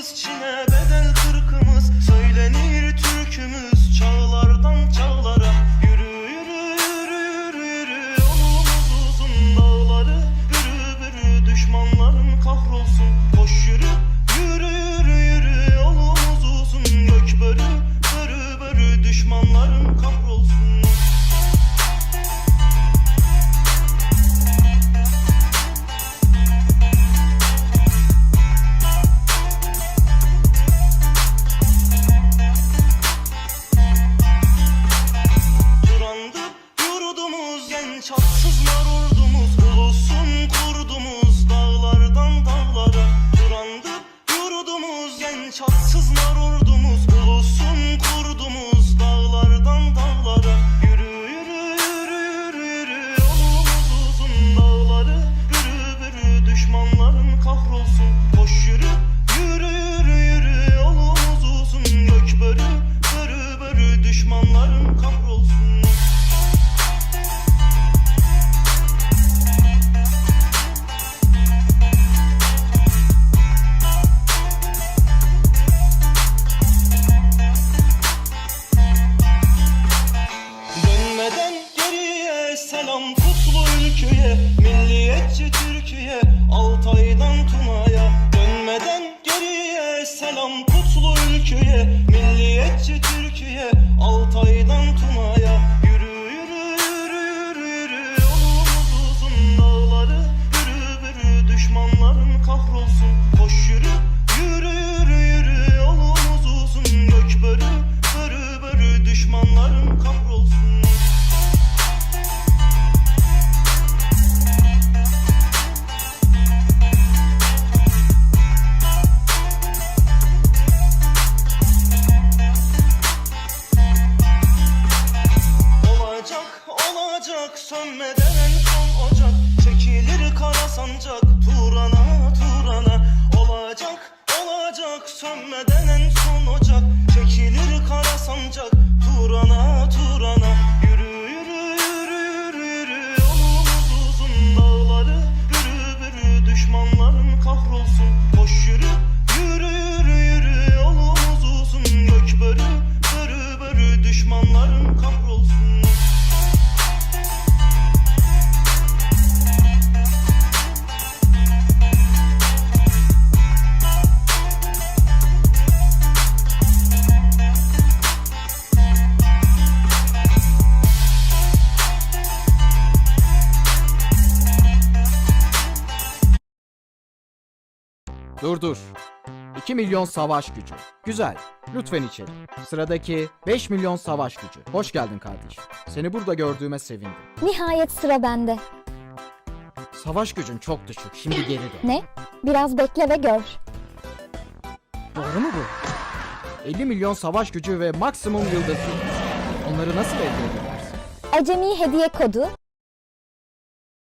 Halkımız Çin'e bedel kırkımız Söylenir türkümüz. Çağlardan çağlara Yürü yürü yürü yürü yürü. Yolumuz uzun dağları Bürü bürü düşmanların kahrolsun. Selam kutlu ülküye Milliyetçi Türkiye. Altay'dan Tuna'ya Dönmeden geriye. Selam kutlu ülküye Milliyetçi Türkiye. Altay'dan Tuna'ya yürü yürü yürü yürü omuzun dağları yürü yürü. Düşmanların kahrolsun. Olacak sönmeden en son ocak. Çekilir kara sancak. Turana Turana Olacak olacak. Sönmeden en son ocak. Çekilir kara sancak. Turana Turana Yürü yürü yürü yürü yürü. Yolumuz uzun. Dağları Bürü bürü düşmanların kahrolsun. Koş yürü yürü yürü yürü. Yolumuz uzun. Gök börü Börü börü. Düşmanların kahrolsun Dur dur. 2 milyon savaş gücü. Güzel. Lütfen içeri. Sıradaki 5 milyon savaş gücü. Hoş geldin kardeşim. Seni burada gördüğüme sevindim. Nihayet sıra bende. Savaş gücün çok düşük. Şimdi geri dön. Ne? Biraz bekle ve gör. Doğru mu bu? 50 milyon savaş gücü ve maksimum yıldız. Onları nasıl elde edersin? Acemi hediye kodu